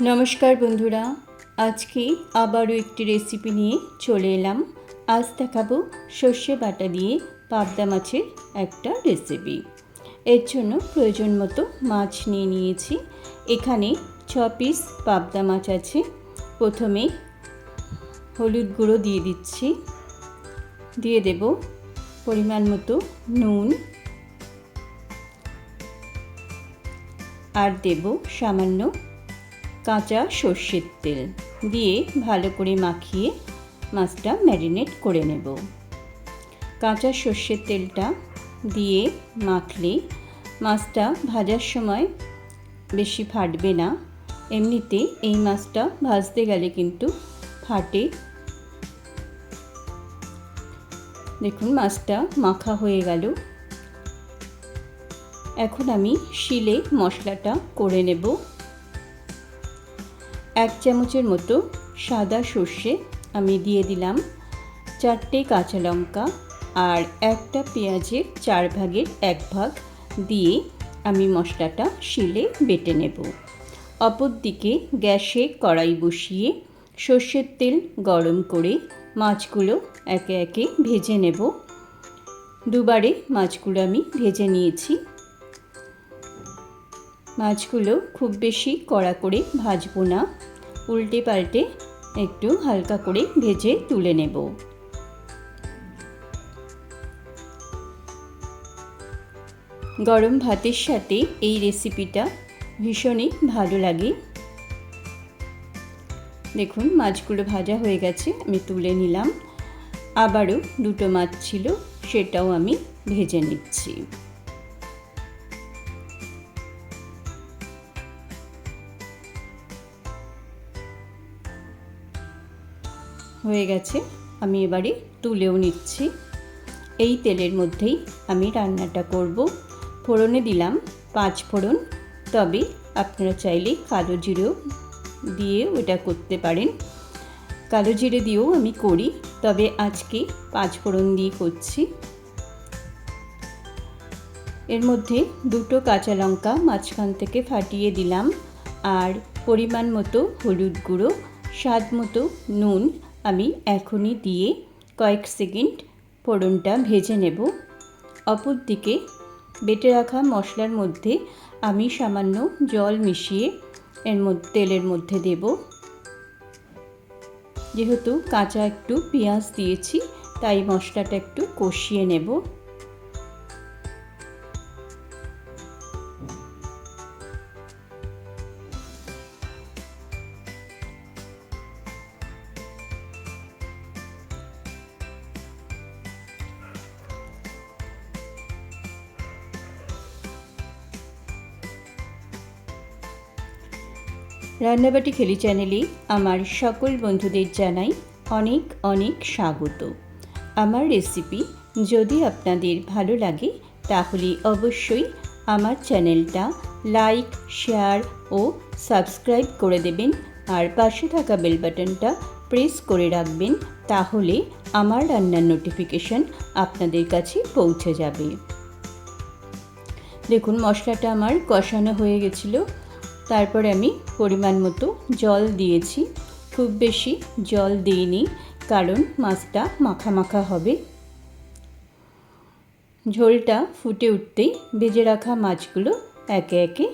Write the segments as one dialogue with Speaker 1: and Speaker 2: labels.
Speaker 1: নমস্কার বন্ধুরা, আজকে আবারও একটি রেসিপি নিয়ে চলে এলাম। আজ দেখাবো সর্ষে বাটা দিয়ে পাবদা মাছের একটা রেসিপি এর জন্য প্রয়োজন মতো মাছ নিয়ে নিয়েছি। এখানে ছ পিস পাবদা মাছ আছে। প্রথমে হলুদ গুঁড়ো দিয়ে দিচ্ছি। দিয়ে দেব পরিমাণ মতো নুন। আর দেব সামান্য কাঁচা সর্ষের তেল দিয়ে ভালো করে মাখিয়ে মাছটা ম্যারিনেট করে নেব। কাঁচা সর্ষের তেলটা দিয়ে মাখলে মাছটা ভাজার সময় বেশি ফাটবে না। এমনিতে এই মাছটা ভাজতে গেলে কিন্তু ফাটে। দেখুন, মাছটা মাখা হয়ে গেল। এখন আমি শিলে মশলাটা করে নেব। এক চামচের মতো সাদা সর্ষে আমি দিয়ে দিলাম, চারটে কাঁচা লঙ্কা আর একটা পেঁয়াজের চার ভাগের এক ভাগ দিয়ে আমি মশলাটা শিলে বেটে নেব। অপর দিকে গ্যাসে কড়াই বসিয়ে সর্ষের তেল গরম করে মাছগুলো একে একে ভেজে নেব। দুবারে মাছগুলো আমি ভেজে নিয়েছি। মাছগুলো খুব বেশি কড়া করে ভাজবো না। উল্টে পাল্টে একটু হালকা করে ভেজে তুলে নেব। গরম ভাতের সাথে এই রেসিপিটা ভীষণই ভালো লাগে। দেখুন, মাছগুলো ভাজা হয়ে গেছে, আমি তুলে নিলাম। আবারও দুটো মাছ ছিল, সেটাও আমি ভেজে নিচ্ছি। হয়ে গেছে। আমি এবারে তুলেও নিচ্ছি। এই তেলের মধ্যেই আমি রান্নাটা করব। ফোড়নে দিলাম পাঁচ ফোড়ন। তবে আপনারা চাইলে কালো জিরেও দিয়ে ওটা করতে পারেন। কালো জিরে দিয়েও আমি করি। তবে আজকে পাঁচ ফোড়ন দিয়ে করছি। এর মধ্যে দুটো কাঁচা লঙ্কা মাঝখান থেকে ফাটিয়ে দিলাম। আর পরিমাণ মতো হলুদ গুঁড়ো, স্বাদ মতো নুন আমি এখনই দিয়ে কয়েক সেকেন্ড ফোড়নটা ভেজে নেব। অপর দিকে বেটে রাখা মশলার মধ্যে আমি সামান্য জল মিশিয়ে এর মধ্যে তেলের মধ্যে দেব। যেহেতু কাঁচা একটু পেঁয়াজ দিয়েছি, তাই মশলাটা একটু কষিয়ে নেব। রান্নাবাটি খেলি চ্যানেলে আমার সকল বন্ধুদের জানাই অনেক অনেক স্বাগত। আমার রেসিপি যদি আপনাদের ভালো লাগে, তাহলে অবশ্যই আমার চ্যানেলটা লাইক, শেয়ার ও সাবস্ক্রাইব করে দেবেন আর পাশে থাকা বেল বাটনটা প্রেস করে রাখবেন, তাহলে আমার রান্নার নোটিফিকেশন আপনাদের কাছে পৌঁছে যাবে। দেখুন, মশলাটা আমার কষানো হয়ে গেছিল। তারপরে আমি পরিমাণ মতো জল দিয়েছি। খুব বেশি জল দিইনি, কারণ মাছটা মাখা মাখা হবে। ঝোলটা ফুটে উঠতেই ভেজে রাখা মাছগুলো একে একে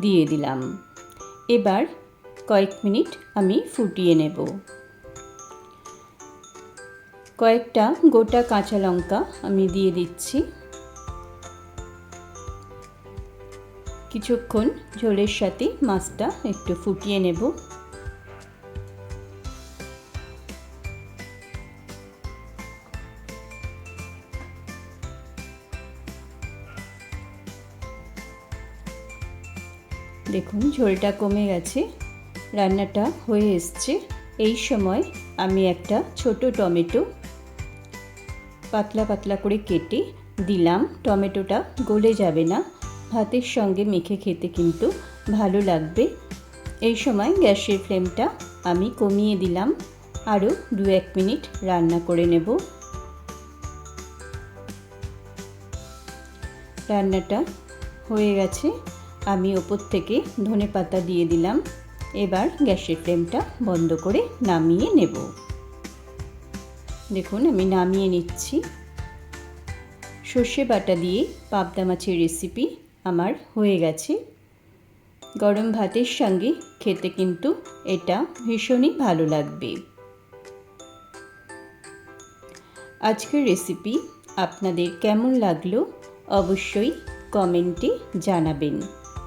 Speaker 1: দিয়ে দিলাম। এবার কয়েক মিনিট আমি ফুটিয়ে নেব। কয়েকটা গোটা কাঁচা লঙ্কা আমি দিয়ে দিচ্ছি। কিছুক্ষণ ঝোলের সাথে মাছটা একটু ফুটিয়ে নেব। দেখুন, ঝোলটা কমে গেছে, রান্নাটা হয়ে এসছে। এই সময় আমি একটা ছোট টমেটো পাতলা পাতলা করে কেটে দিলাম। টমেটোটা গলে যাবে না। ভাতের সঙ্গে মেখে খেতে কিন্তু ভালো লাগবে। এই সময় গ্যাসের ফ্লেমটা আমি কমিয়ে দিলাম। আরও দু এক মিনিট রান্না করে নেব। রান্নাটা হয়ে গেছে। আমি ওপর থেকে ধনে পাতা দিয়ে দিলাম। এবার গ্যাসের ফ্লেমটা বন্ধ করে নামিয়ে নেব। দেখুন, আমি নামিয়ে নিচ্ছি। সর্ষে বাটা দিয়ে পাবদা মাছের রেসিপি আমার হয়ে গেছে। গরম ভাতের সঙ্গে খেতে কিন্তু এটা ভীষণই ভালো লাগবে। আজকের রেসিপি আপনাদের কেমন লাগল অবশ্যই কমেন্টে জানাবেন।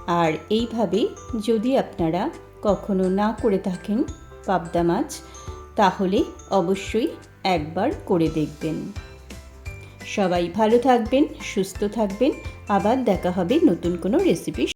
Speaker 1: আর এইভাবে যদি আপনারা কখনো না করে থাকেন পাবদা মাছ, তাহলে অবশ্যই একবার করে দেখবেন। সবাই ভালো থাকবেন সুস্থ থাকবেন। আবার দেখা হবে নতুন কোনো রেসিপি